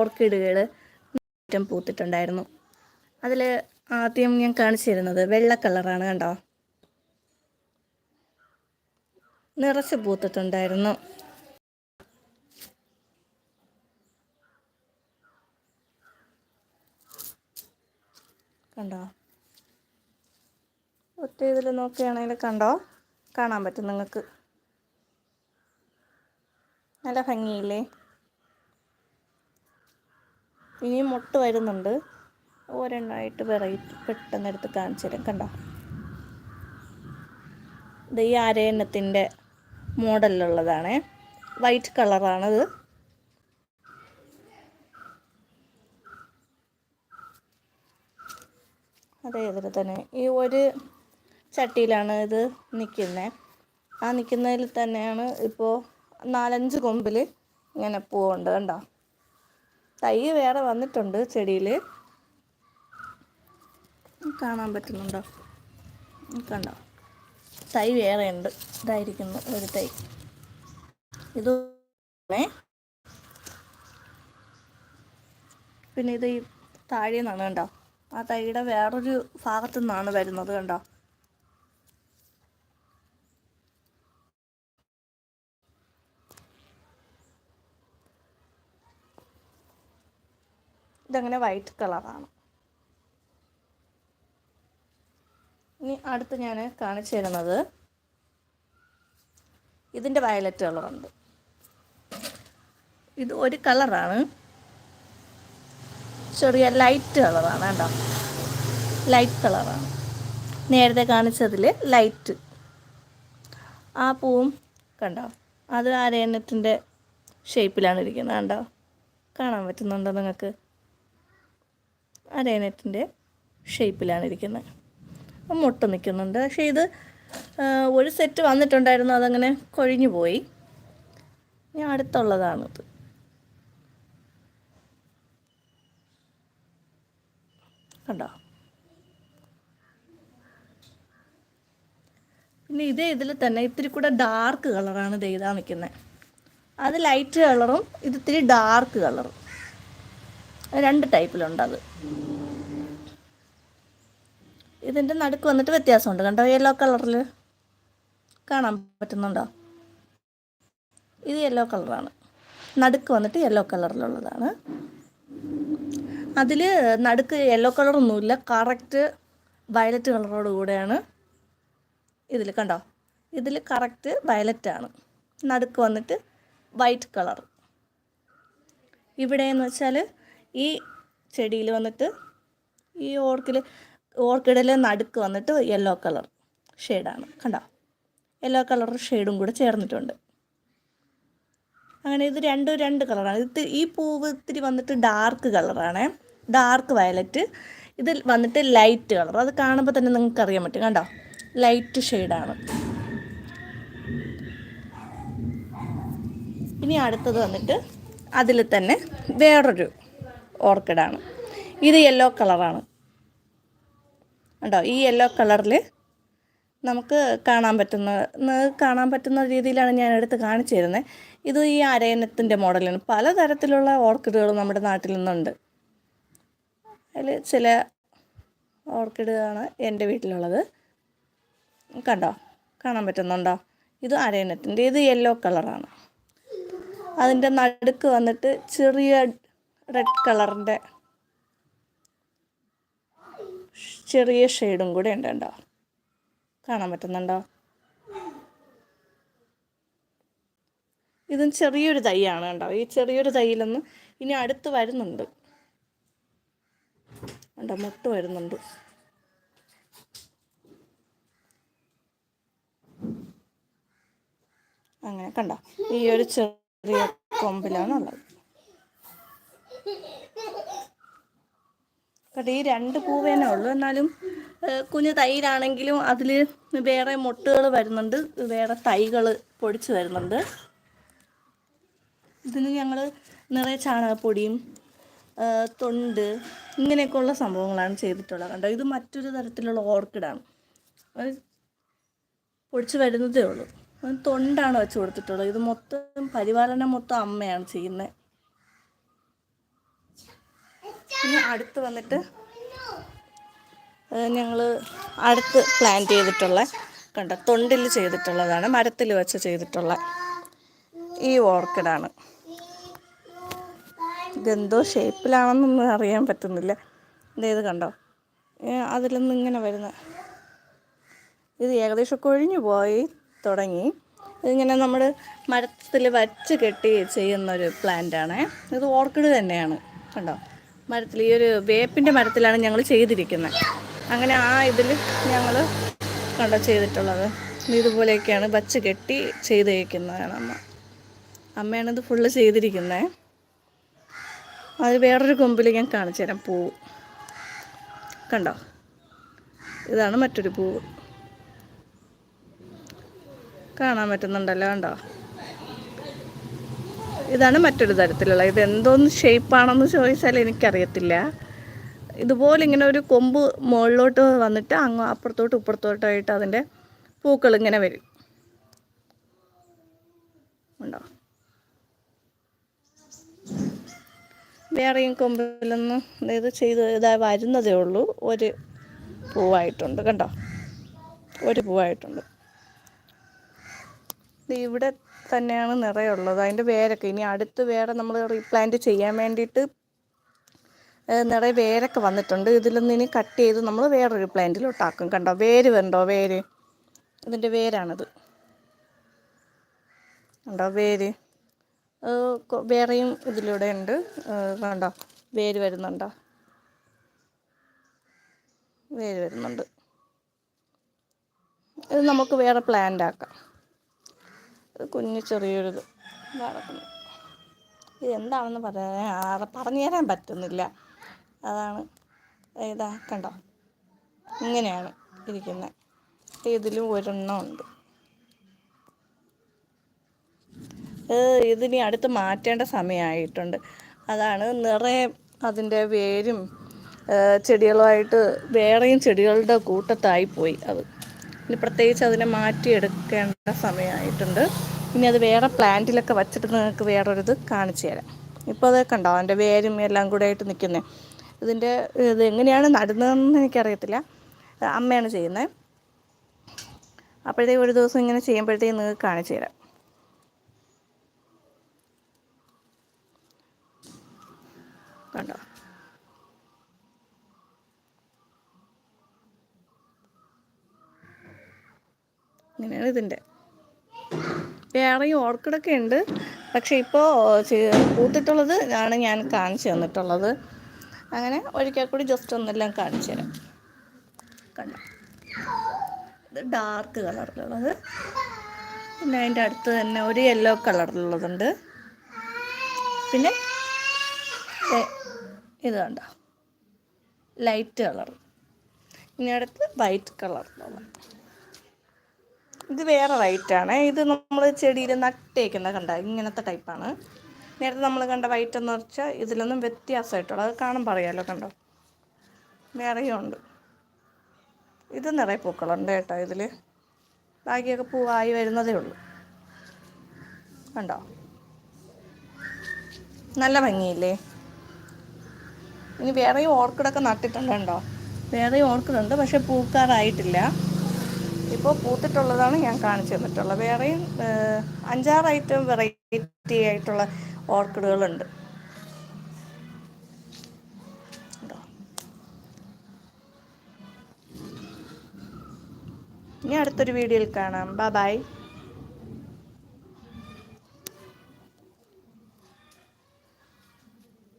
ഓർക്കിഡുകൾ ഏറ്റവും പൂത്തിട്ടുണ്ടായിരുന്നു. അതിൽ ആദ്യം ഞാൻ കാണിച്ചു തരുന്നത് വെള്ള കളറാണ് കണ്ടോ? നിറച്ച് പൂത്തിട്ടുണ്ടായിരുന്നു. കണ്ടോ? ഒറ്റ ഇതിൽ നോക്കുകയാണെങ്കിൽ കണ്ടോ? കാണാൻ പറ്റും നിങ്ങൾക്ക്. നല്ല ഭംഗിയില്ലേ? ഇനിയും മുട്ട് വരുന്നുണ്ട്. ഒരെണ്ണമായിട്ട് വെറൈറ്റി പെട്ടെന്ന് എടുത്ത് കാണിച്ചു തരാം. കണ്ടോ? ഇത് ഈ അരയന്നത്തിന്റെ മോഡലിലുള്ളതാണ്. വൈറ്റ് കളറാണത്. അതേ ഇതിൽ തന്നെ. ഈ ഒരു ചട്ടിയിലാണ് ഇത് നിൽക്കുന്നത് ആ നിൽക്കുന്നതിൽ തന്നെയാണ് ഇപ്പോൾ നാലഞ്ച് കൊമ്പിൽ ഇങ്ങനെ പൂവുണ്ട്. കണ്ടോ? തൈ വേറെ വന്നിട്ടുണ്ട് ചെടിയിൽ കാണാൻ പറ്റുന്നുണ്ടോ? കണ്ടോ? തൈ വേറെ ഉണ്ട്. ഇതായിരിക്കുന്നു ഒരു തൈ. ഇത് പിന്നെ ഇത് ഈ താഴെ നിന്നാണ് കണ്ടോ? ആ തൈയുടെ വേറൊരു ഭാഗത്തു നിന്നാണ് വരുന്നത് കണ്ടോ? ഇതങ്ങനെ വൈറ്റ് കളറാണ് ഇനി അടുത്ത് ഞാൻ കാണിച്ചു തരുന്നത് ഇതിന്റെ വയലറ്റ് കളറുണ്ട്. ഇത് ഒരു കളറാണ് ചെറിയ ലൈറ്റ് കളറാണ് കേട്ടോ. ലൈറ്റ് കളറാണ് നേരത്തെ കാണിച്ചതിൽ ലൈറ്റ് ആ പൂവും കണ്ടോ? അത് ആരേണത്തിന്റെ ഷേപ്പിലാണ് ഇരിക്കുന്നത് കണ്ടോ? കാണാൻ പറ്റുന്നുണ്ടോ നിങ്ങൾക്ക്? അരയനത്തിന്റെ ഷേപ്പിലാണ് ഇരിക്കുന്നത്. മുട്ട നിൽക്കുന്നുണ്ട്. പക്ഷേ ഇത് ഒരു സെറ്റ് വന്നിട്ടുണ്ടായിരുന്നു. അതങ്ങനെ കൊഴിഞ്ഞു പോയി. ഇനി അടുത്തുള്ളതാണിത് കണ്ടോ? പിന്നെ ഇതേ ഇതിൽ തന്നെ ഇത്തിരി കൂടെ ഡാർക്ക് കളറാണ് ഇത് ഇതാ നിൽക്കുന്നത് അത് ലൈറ്റ് കളറും ഇത് ഇത്തിരി ഡാർക്ക് കളറും രണ്ട് ടൈപ്പിലുണ്ടത്. ഇതിന്റെ നടുക്ക് വന്നിട്ട് വ്യത്യാസമുണ്ട്. കണ്ടോ യെല്ലോ കളറിൽ കാണാൻ പറ്റുന്നുണ്ടോ? ഇത് യെല്ലോ കളറാണ് നടുക്ക് വന്നിട്ട് യെല്ലോ കളറിലുള്ളതാണ് അതിൽ നടുക്ക് യെല്ലോ കളറൊന്നുമില്ല കറക്റ്റ് വയലറ്റ് കളറോട് കൂടെയാണ് ഇതിൽ കണ്ടോ? ഇതിൽ കറക്റ്റ് വയലറ്റാണ് നടുക്ക് വന്നിട്ട് വൈറ്റ് കളർ ഇവിടെ എന്ന് വെച്ചാൽ ഈ ചെടിയിൽ വന്നിട്ട് ഈ ഓർക്കിൽ ഓർക്കിഡിൽ നടുക്ക് വന്നിട്ട് യെല്ലോ കളർ ഷെയ്ഡാണ് കണ്ടോ? യെല്ലോ കളർ ഷെയ്ഡും കൂടെ ചേർന്നിട്ടുണ്ട്. അങ്ങനെ ഇത് രണ്ടും രണ്ട് കളറാണ് ഇത് ഈ പൂവ് ഇത്തിരി വന്നിട്ട് ഡാർക്ക് കളറാണ് ഡാർക്ക് വയലറ്റ് ഇത് വന്നിട്ട് ലൈറ്റ് കളർ അത് കാണുമ്പോൾ തന്നെ നിങ്ങൾക്ക് അറിയാൻ പറ്റും. കണ്ടോ? ലൈറ്റ് ഷെയ്ഡാണ് ഇനി അടുത്തത് വന്നിട്ട് അതിൽ തന്നെ വേറൊരു ഓർക്കിഡാണ്. ഇത് യെല്ലോ കളറാണ് ഉണ്ടോ ഈ യെല്ലോ കളറിൽ നമുക്ക് കാണാൻ പറ്റുന്ന കാണാൻ പറ്റുന്ന രീതിയിലാണ് ഞാൻ എടുത്ത് കാണിച്ചു തരുന്നത് ഇത് ഈ അരയനത്തിന്റെ മോഡലാണ്. പലതരത്തിലുള്ള ഓർക്കിഡുകൾ നമ്മുടെ നാട്ടിൽ നിന്നുണ്ട്. അതിൽ ചില ഓർക്കിഡാണ് എന്റെ വീട്ടിലുള്ളത്. കണ്ടോ? കാണാൻ പറ്റുന്നുണ്ടോ? ഇത് അരയനത്തിന്റെ ഇത് യെല്ലോ കളറാണ് അതിന്റെ നടുക്ക് വന്നിട്ട് ചെറിയ റെഡ് കളറിന്റെ ചെറിയ ഷെയ്ഡും കൂടെ ഉണ്ട് കേട്ടോ. കാണാൻ പറ്റുന്നുണ്ടോ? ഇതും ചെറിയൊരു തൈയാണ് കേട്ടോ. ഈ ചെറിയൊരു തൈയിലൊന്ന് ഇനി അടുത്ത് വരുന്നുണ്ട്. കണ്ടോ മുട്ട് വരുന്നുണ്ട്. അങ്ങനെ കണ്ടോ ഈ ഒരു ചെറിയ കൊമ്പിലാണുള്ളത്. കേട്ടോ ഈ രണ്ട് പൂവേനേ ഉള്ളൂ. എന്നാലും കുഞ്ഞു തൈരാണെങ്കിലും അതിൽ വേറെ മുട്ടുകൾ വരുന്നുണ്ട്. വേറെ തൈകൾ പൊടിച്ച് വരുന്നുണ്ട്. ഇതിന് ഞങ്ങൾ നിറയെ ചാണകപ്പൊടിയും തൊണ്ട് ഇങ്ങനെയൊക്കെയുള്ള സംഭവങ്ങളാണ് ചെയ്തിട്ടുള്ളത്. കണ്ടോ ഇത് മറ്റൊരു തരത്തിലുള്ള ഓർക്കിഡാണ്. അത് പൊടിച്ച് വരുന്നതേ ഉള്ളൂ. തൊണ്ടാണ് വെച്ച് കൊടുത്തിട്ടുള്ളത്. ഇത് മൊത്തം പരിപാലനം മൊത്തം അമ്മയാണ് ചെയ്യുന്നത്. ഇനി അടുത്ത് വന്നിട്ട് ഞങ്ങൾ അടുത്ത് പ്ലാൻ ചെയ്തിട്ടുള്ള കണ്ട തൊണ്ടിൽ ചെയ്തിട്ടുള്ളതാണ് മരത്തിൽ വെച്ച് ചെയ്തിട്ടുള്ള ഈ ഓർക്കിഡാണ്. ഇതെന്തോ ഷേപ്പിലാണെന്നൊന്നും അറിയാൻ പറ്റുന്നില്ല. ഇതേത് കണ്ടോ അതിലൊന്നും ഇങ്ങനെ വരുന്ന ഇത് ഏകദേശം കൊഴിഞ്ഞു പോയി തുടങ്ങി. ഇതിങ്ങനെ നമ്മൾ മരത്തിൽ വച്ച് കെട്ടി ചെയ്യുന്നൊരു പ്ലാന്റാണ് ഇത് ഓർക്കിഡ് തന്നെയാണ് കണ്ടോ. മരത്തിൽ ഈ ഒരു വേപ്പിന്റെ മരത്തിലാണ് ഞങ്ങൾ ചെയ്തിരിക്കുന്നത് അങ്ങനെ ആ ഇതിൽ ഞങ്ങൾ കണ്ട ചെയ്തിട്ടുള്ളത്? ഇതുപോലെയൊക്കെയാണ് വച്ച് കെട്ടി ചെയ്തേക്കുന്നതാണ് അമ്മ. അമ്മയാണിത് ഫുള്ള് ചെയ്തിരിക്കുന്നത് അത് വേറൊരു കൊമ്പിൽ ഞാൻ കാണിച്ചു തരാം പൂവ് കണ്ടോ? ഇതാണ് മറ്റൊരു പൂവ് കാണാൻ പറ്റുന്നുണ്ടല്ലോ കണ്ടോ? ഇതാണ് മറ്റൊരു തരത്തിലുള്ള. ഇത് എന്തോന്ന് ഷേപ്പാണെന്ന് ചോദിച്ചാൽ എനിക്കറിയത്തില്ല. ഇതുപോലെ ഇങ്ങനെ ഒരു കൊമ്പ് മുകളിലോട്ട് വന്നിട്ട് അങ്ങ് അപ്പുറത്തോട്ട് ഇപ്പുറത്തോട്ടായിട്ട് അതിന്റെ പൂക്കൾ ഇങ്ങനെ വരും. ഉണ്ടോ? വേറെയും കൊമ്പിലൊന്നും ഇത് ചെയ്ത് ഇതാ വരുന്നതേ ഉള്ളൂ. ഒരു പൂവായിട്ടുണ്ട്. കണ്ടോ? ഒരു പൂവായിട്ടുണ്ട്. ഇവിടെ തന്നെയാണ് നിറയുള്ളത് അതിന്റെ വേരൊക്കെ ഇനി അടുത്ത് വേറെ നമ്മൾ റീപ്ലാന്റ് ചെയ്യാൻ വേണ്ടിയിട്ട് നിറയെ വേരൊക്കെ വന്നിട്ടുണ്ട്. ഇതിൽ നിന്ന് ഇനി കട്ട് ചെയ്ത് നമ്മൾ വേറൊരു പ്ലാന്റിലോട്ടാക്കും കണ്ടോ? വേര് വേണ്ടോ വേര്. ഇതിന്റെ വേരാണിത്. കണ്ടോ? വേര്. വേറെയും ഇതിലൂടെ ഉണ്ട്. കണ്ടോ? വേര് വരുന്നുണ്ടോ? വേര് വരുന്നുണ്ട്. ഇത് നമുക്ക് വേറെ പ്ലാന്റ് ആക്കാം. കുഞ്ഞു ചെറിയൊരിത് നടക്കുന്നു. ഇത് എന്താണെന്ന് പറയാൻ പറഞ്ഞു തരാൻ പറ്റുന്നില്ല. അതാണ് ഇതാ കണ്ടോ? ഇങ്ങനെയാണ് ഇരിക്കുന്നത് ഇതിലും ഒരെണ്ണം ഉണ്ട്. ഇതിനി അടുത്ത് മാറ്റേണ്ട സമയമായിട്ടുണ്ട്. അതാണ് നിറയെ അതിന്റെ വേരും ചെടികളുമായിട്ട് വേറെയും ചെടികളുടെ കൂട്ടത്തായി പോയി അത്. ഇനി പ്രത്യേകിച്ച് അതിനെ മാറ്റിയെടുക്കേണ്ട സമയമായിട്ടുണ്ട്. ഇനി അത് വേറെ പ്ലാന്റിലൊക്കെ വച്ചിട്ട് നിങ്ങൾക്ക് വേറൊരിത് കാണിച്ചു തരാം. ഇപ്പോൾ അത് കണ്ടോ? അതിന്റെ വേരും എല്ലാം കൂടെ ആയിട്ട് നിൽക്കുന്നത് ഇതിന്റെ ഇത് എങ്ങനെയാണ് നടുന്നതെന്ന് എനിക്കറിയത്തില്ല. അമ്മയാണ് ചെയ്യുന്നത്. അപ്പോഴത്തേക്ക് ഒരു ദിവസം ഇങ്ങനെ ചെയ്യുമ്പോഴത്തേക്ക് നിങ്ങൾക്ക് കാണിച്ചു തരാം കണ്ടോ ഇങ്ങനെയാണ് ഇതിന്റെ. വേറെയും ഓർക്കിഡൊക്കെ ഉണ്ട്. പക്ഷേ ഇപ്പോൾ പൂത്തിട്ടുള്ളത് ആണ് ഞാൻ കാണിച്ചു തന്നിട്ടുള്ളത്. അങ്ങനെ ഒരിക്കൽ കൂടി ജസ്റ്റ് ഒന്നെല്ലാം കാണിച്ചു തരാം. കണ്ടോ? ഇത് ഡാർക്ക് കളറിലുള്ളത് പിന്നെ അതിന്റെ അടുത്ത് തന്നെ ഒരു യെല്ലോ കളറിലുള്ളതുണ്ട് പിന്നെ ഇത് കണ്ട? ലൈറ്റ് കളർ ഇനി അടുത്ത് വൈറ്റ് കളറിലുള്ള ഇത് വേറെ വൈറ്റാണ് ഇത് നമ്മൾ ചെടിയിൽ നട്ടേക്കുന്ന കണ്ട ഇങ്ങനത്തെ ടൈപ്പാണ് നേരത്തെ നമ്മൾ കണ്ട വൈറ്റ് എന്ന് വെച്ചാൽ ഇതിലൊന്നും വ്യത്യാസമായിട്ടുള്ള അത് പറയാമല്ലോ കണ്ടോ? വേറെയും ഉണ്ട്. ഇത് നിറയെ പൂക്കളുണ്ട് കേട്ടോ ഇതിൽ ബാക്കിയൊക്കെ പൂവായി വരുന്നതേ ഉള്ളൂ. കണ്ടോ? നല്ല ഭംഗിയില്ലേ? ഇനി വേറെയും ഓർക്കിഡൊക്കെ നട്ടിട്ടുണ്ട് കണ്ടോ? വേറെയും ഓർക്കിഡുണ്ട് പക്ഷെ പൂക്കാറായിട്ടില്ല. ഇപ്പോൾ പൂത്തിട്ടുള്ളതാണ് ഞാൻ കാണിച്ചു തന്നിട്ടുള്ളത്. വേറെയും അഞ്ചാറ് ഐറ്റം വെറൈറ്റി ആയിട്ടുള്ള ഓർക്കിഡുകളുണ്ട്. ഇനി അടുത്തൊരു വീഡിയോയിൽ കാണാം. Bye bye